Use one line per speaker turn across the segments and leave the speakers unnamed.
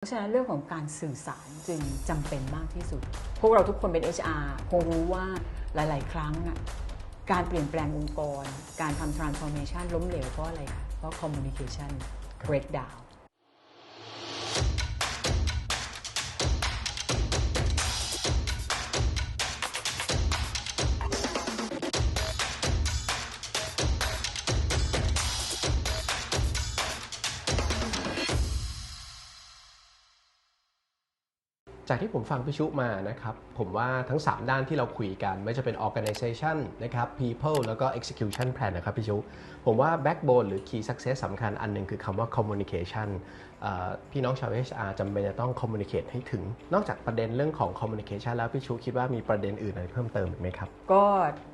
เพราะฉะนั้นเรื่องของการสื่อสารจึงจำเป็นมากที่สุด พวกเราทุกคนเป็น HR คงรู้ว่าหลาย ๆ ครั้งอะการเปลี่ยนแปลงองค์กร การทำ transformation ล้มเหลวเพราะอะไรคะเพราะ communication breakdown
จากที่ผมฟังพี่ชุมานะครับ ผมว่าทั้ง 3 ด้านที่เราคุยกัน ไม่จะเป็น organization นะครับ people แล้วก็ execution plan นะครับพี่ชุ ผมว่า backbone หรือ key success สำคัญอันหนึ่งคือคำว่า communication พี่น้องชาว HR จำเป็นจะต้อง communicate ให้ถึง นอกจากประเด็นเรื่องของ communication แล้วพี่ชุคิดว่ามีประเด็นอื่นอะไรเพิ่มเติมอีกไหมครับ
ก็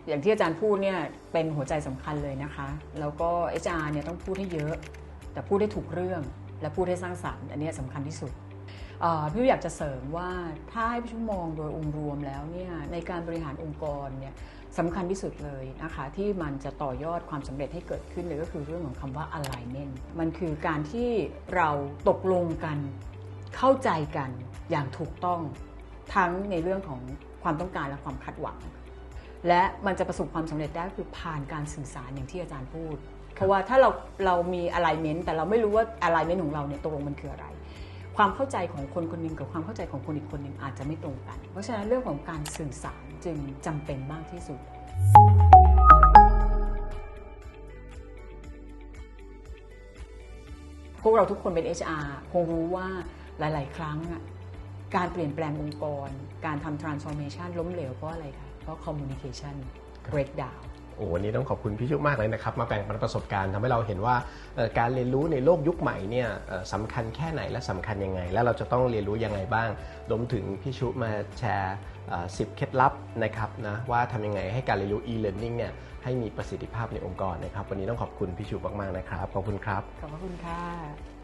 อย่างที่อาจารย์พูดเนี่ยเป็นหัวใจสำคัญเลยนะคะ แล้วก็ HR เนี่ยต้องพูดให้เยอะ แต่พูดให้ถูกเรื่องและพูดให้สร้างสรรค์ อันนี้สำคัญที่สุด พี่อยากจะเสริมว่าถ้าให้พี่ชุ่มมองโดยองค์รวมแล้วเนี่ยในการบริหารองค์กรเนี่ยสำคัญที่สุดเลยนะคะที่มันจะต่อยอดความสำเร็จให้เกิดขึ้นเลยก็คือเรื่องของคำว่า alignment มันคือการที่เราตกลงกันเข้าใจกันอย่างถูกต้องทั้งในเรื่องของความต้องการและความคาดหวัง และมันจะประสบความสำเร็จได้คือผ่านการสื่อสารอย่างที่อาจารย์พูด เพราะว่าถ้าเราเรามี alignment แต่เราไม่รู้ว่า alignment ของเราเนี่ยตกลงมันคืออะไร ความเข้าใจของคนคนหนึ่งกับความเข้าใจของคนอีกคนหนึ่งอาจจะไม่ตรงกัน เพราะฉะนั้นเรื่องของการสื่อสารจึงจำเป็นมากที่สุด พวกเราทุกคนเป็น HR คงรู้ว่าหลาย ๆ ครั้งอะการเปลี่ยนแปลงองค์กร การทำ transformation ล้มเหลวเพราะอะไรคะเพราะ communication breakdown
โอ้วันนี้ต้องขอบคุณพี่ชุมากเลยนะครับ มาแบ่งปันประสบการณ์ทำให้เราเห็นว่าการเรียนรู้ในโลกยุคใหม่เนี่ยสำคัญแค่ไหนและสำคัญยังไง และเราจะต้องเรียนรู้ยังไงบ้างรวมถึงพี่ชุมาแชร์เอ่อ10เคล็ดลับนะครับนะว่าทำยังไงให้การเรียนรู้ e-learning เนี่ยให้มีประสิทธิภาพในองค์กรนะครับ วันนี้ต้องขอบคุณพี่ชุมากๆนะครับ ขอบคุณครับ
ขอบพระคุณค่ะ